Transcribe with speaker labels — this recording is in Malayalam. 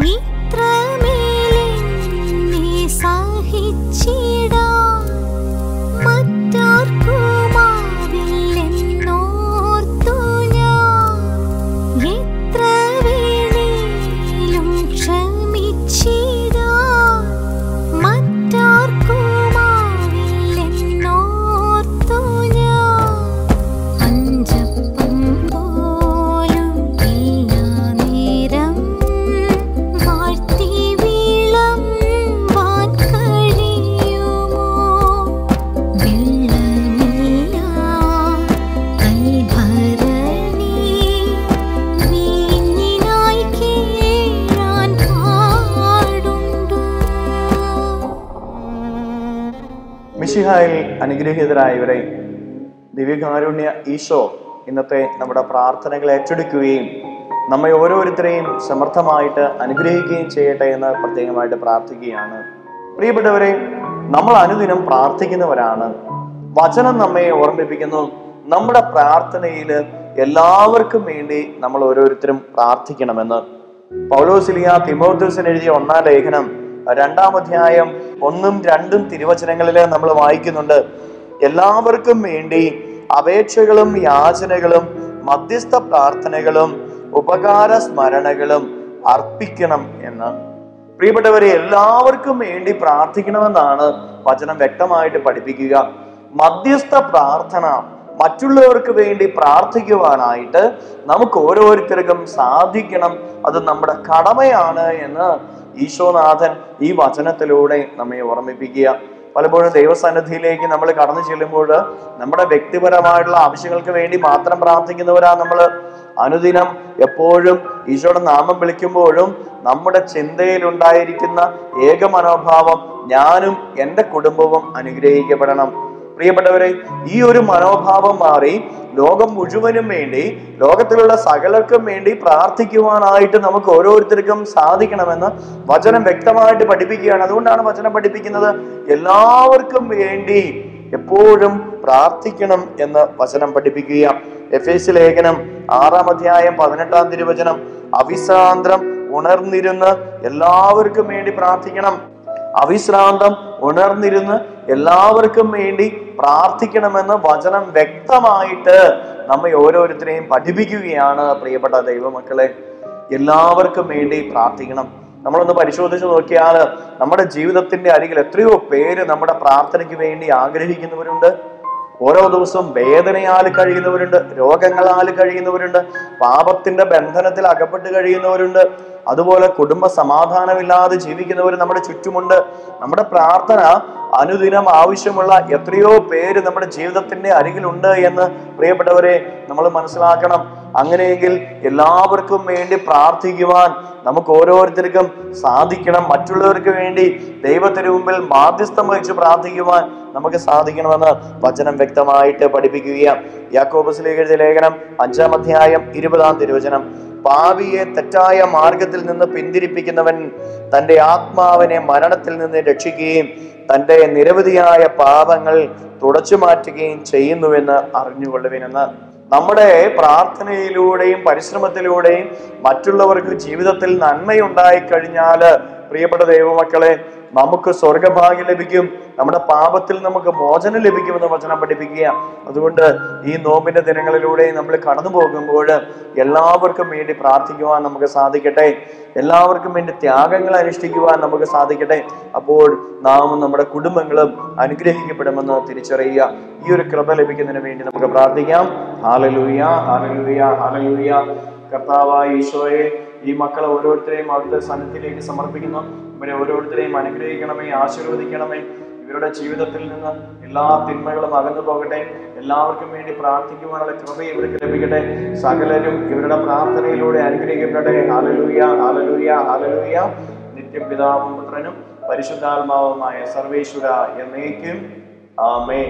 Speaker 1: Me? മിശിഹായിൽ അനുഗ്രഹീതരായവരെ ദിവ്യകാരുണ്യ ഈശോ ഇന്നത്തെ നമ്മുടെ പ്രാർത്ഥനകൾ ഏറ്റെടുക്കുകയും നമ്മെ ഓരോരുത്തരെയും സമർത്ഥമായിട്ട് അനുഗ്രഹിക്കുകയും ചെയ്യട്ടെ എന്ന് പ്രത്യേകമായിട്ട് പ്രാർത്ഥിക്കുകയാണ്. പ്രിയപ്പെട്ടവരെ നമ്മൾ അനുദിനം പ്രാർത്ഥിക്കുന്നവരാണ്. വചനം നമ്മെ ഓർമ്മിപ്പിക്കുന്നു. നമ്മുടെ പ്രാർത്ഥനയിൽ എല്ലാവർക്കും വേണ്ടി നമ്മൾ ഓരോരുത്തരും പ്രാർത്ഥിക്കണമെന്ന്. പൗലോസിലിയ തിമോത്യൂസിന് എഴുതിയ ഒന്നാം ലേഖനം രണ്ടാം അധ്യായം ഒന്നും രണ്ടും തിരുവചനങ്ങളിൽ നമ്മൾ വായിക്കുന്നുണ്ട്. എല്ലാവർക്കും വേണ്ടി അപേക്ഷകളും യാചനകളും മധ്യസ്ഥ പ്രാർത്ഥനകളും ഉപകാര സ്മരണകളും അർപ്പിക്കണം എന്ന്. പ്രിയപ്പെട്ടവരെ എല്ലാവർക്കും വേണ്ടി പ്രാർത്ഥിക്കണമെന്നാണ് വചനം വ്യക്തമായിട്ട് പഠിപ്പിക്കുക. മധ്യസ്ഥ പ്രാർത്ഥന മറ്റുള്ളവർക്ക് വേണ്ടി പ്രാർത്ഥിക്കുവാനായിട്ട് നമുക്ക് ഓരോരുത്തർക്കും സാധിക്കണം. അത് നമ്മുടെ കടമയാണ് എന്ന് ഈശോനാഥൻ ഈ വചനത്തിലൂടെ നമ്മെ ഓർമ്മിപ്പിക്കുക. പലപ്പോഴും ദൈവസന്നിധിയിലേക്ക് നമ്മൾ കടന്നു ചെല്ലുമ്പോൾ നമ്മുടെ വ്യക്തിപരമായിട്ടുള്ള ആവശ്യങ്ങൾക്ക് വേണ്ടി മാത്രം പ്രാർത്ഥിക്കുന്നവരാ നമ്മൾ. അനുദിനം എപ്പോഴും ഈശോയുടെ നാമം വിളിക്കുമ്പോഴും നമ്മുടെ ചിന്തയിൽ ഉണ്ടായിരിക്കുന്ന ഏക മനോഭാവം ഞാനും എന്റെ കുടുംബവും അനുഗ്രഹിക്കപ്പെടണം. പ്രിയപ്പെട്ടവരെ ഈ ഒരു മനോഭാവം മാറി ലോകം മുഴുവനും വേണ്ടി ലോകത്തിലുള്ള സകലർക്കും വേണ്ടി പ്രാർത്ഥിക്കുവാനായിട്ട് നമുക്ക് ഓരോരുത്തർക്കും സാധിക്കണമെന്ന് വചനം വ്യക്തമായിട്ട് പഠിപ്പിക്കുകയാണ്. അതുകൊണ്ടാണ് വചനം പഠിപ്പിക്കുന്നത് എല്ലാവർക്കും വേണ്ടി എപ്പോഴും പ്രാർത്ഥിക്കണം എന്ന് വചനം പഠിപ്പിക്കുക എഫ് എസ് ലേഖനം ആറാം അധ്യായം പതിനെട്ടാം തിരുവചനം അവിശ്രാന്തം ഉണർന്നിരുന്ന് എല്ലാവർക്കും വേണ്ടി പ്രാർത്ഥിക്കണം. അവിശ്രാന്തം ഉണർന്നിരുന്ന് എല്ലാവർക്കും വേണ്ടി പ്രാർത്ഥിക്കണമെന്ന് വചനം വ്യക്തമായിട്ട് നമ്മെ ഓരോരുത്തരെയും പഠിപ്പിക്കുകയാണ് പ്രിയപ്പെട്ട ദൈവമക്കളെ. എല്ലാവർക്കും വേണ്ടി പ്രാർത്ഥിക്കണം. നമ്മളൊന്ന് പരിശോധിച്ച് നോക്കിയാൽ നമ്മുടെ ജീവിതത്തിന്റെ അരികിൽ എത്രയോ പേര് നമ്മുടെ പ്രാർത്ഥനയ്ക്ക് വേണ്ടി ആഗ്രഹിക്കുന്നവരുണ്ട്. ഓരോ ദിവസവും വേദനയാൽ കഴിയുന്നവരുണ്ട് രോഗങ്ങളാൽ കഴിയുന്നവരുണ്ട് പാപത്തിന്റെ ബന്ധനത്തിൽ അകപ്പെട്ട് കഴിയുന്നവരുണ്ട്. അതുപോലെ കുടുംബ സമാധാനമില്ലാതെ ജീവിക്കുന്നവർ നമ്മുടെ ചുറ്റുമുണ്ട്. നമ്മുടെ പ്രാർത്ഥന അനുദിനം ആവശ്യമുള്ള എത്രയോ പേര് നമ്മുടെ ജീവിതത്തിന്റെ അരികിലുണ്ട് എന്ന് പ്രിയപ്പെട്ടവരെ നമ്മൾ മനസ്സിലാക്കണം. അങ്ങനെയെങ്കിൽ എല്ലാവർക്കും വേണ്ടി പ്രാർത്ഥിക്കുവാൻ നമുക്ക് ഓരോരുത്തർക്കും സാധിക്കണം. മറ്റുള്ളവർക്ക് വേണ്ടി ദൈവത്തിനു മുമ്പിൽ മാധ്യസ്ഥം വഹിച്ച് പ്രാർത്ഥിക്കുവാൻ നമുക്ക് സാധിക്കണമെന്ന് വചനം വ്യക്തമായിട്ട് പഠിപ്പിക്കുകയാണ്. യാക്കോബസിലേക്ക് എഴുതിയ ലേഖനം അഞ്ചാം അധ്യായം ഇരുപതാം തിരുവചനം. പാവിയെ തെറ്റായ മാർഗത്തിൽ നിന്ന് പിന്തിരിപ്പിക്കുന്നവൻ തന്റെ ആത്മാവിനെ മരണത്തിൽ നിന്ന് രക്ഷിക്കുകയും തന്റെ നിരവധിയായ പാപങ്ങൾ തുടച്ചു മാറ്റുകയും ചെയ്യുന്നുവെന്ന് അറിഞ്ഞുകൊള്ളുവിനെന്ന് നമ്മുടെ പ്രാർത്ഥനയിലൂടെയും പരിശ്രമത്തിലൂടെയും മറ്റുള്ളവർക്ക് ജീവിതത്തിൽ നന്മയുണ്ടായി കഴിഞ്ഞാൽ പ്രിയപ്പെട്ട ദൈവമക്കളെ നമുക്ക് സ്വർഗഭാഗ്യം ലഭിക്കും. നമ്മുടെ പാപത്തിൽ നമുക്ക് മോചനം ലഭിക്കുമെന്ന് വചനം പഠിപ്പിക്കുക അതുകൊണ്ട് ഈ നോമ്പിന്റെ ദിനങ്ങളിലൂടെ നമ്മൾ കടന്നു പോകുമ്പോൾ എല്ലാവർക്കും വേണ്ടി പ്രാർത്ഥിക്കുവാൻ നമുക്ക് സാധിക്കട്ടെ. എല്ലാവർക്കും വേണ്ടി ത്യാഗങ്ങൾ അനുഷ്ഠിക്കുവാൻ നമുക്ക് സാധിക്കട്ടെ. അപ്പോൾ നാമും നമ്മുടെ കുടുംബങ്ങളും അനുഗ്രഹിക്കപ്പെടുമെന്ന് തിരിച്ചറിയുക. ഈ ഒരു കൃപ ലഭിക്കുന്നതിന് വേണ്ടി നമുക്ക് പ്രാർത്ഥിക്കാം. ഹാലലൂയ ഹാലലൂയ ഹാലലൂയ കർത്താവായ ഈശോയെ ഈ മക്കളെ ഓരോരുത്തരെയും അവിടുത്തെ സന്നിധിയിലേക്ക് സമർപ്പിക്കുന്നു. ഇവരെ ഓരോരുത്തരെയും അനുഗ്രഹിക്കണമേ ആശീർവദിക്കണമേ. ഇവരുടെ ജീവിതത്തിൽ നിന്ന് എല്ലാ തിന്മകളും അകന്നു പോകട്ടെ. എല്ലാവർക്കും വേണ്ടി പ്രാർത്ഥിക്കുവാനുള്ള കൃപ ഇവർക്ക് ലഭിക്കട്ടെ. സകലരും ഇവരുടെ പ്രാർത്ഥനയിലൂടെ അനുഗ്രഹിക്കപ്പെടട്ടെ. ഹാലലൂയ ഹാലലൂയ ഹാലലൂയ നിത്യം പിതാവും പുത്രനും പരിശുദ്ധാത്മാവുമായ സർവേശ്വര എന്നേക്കും. ആമേ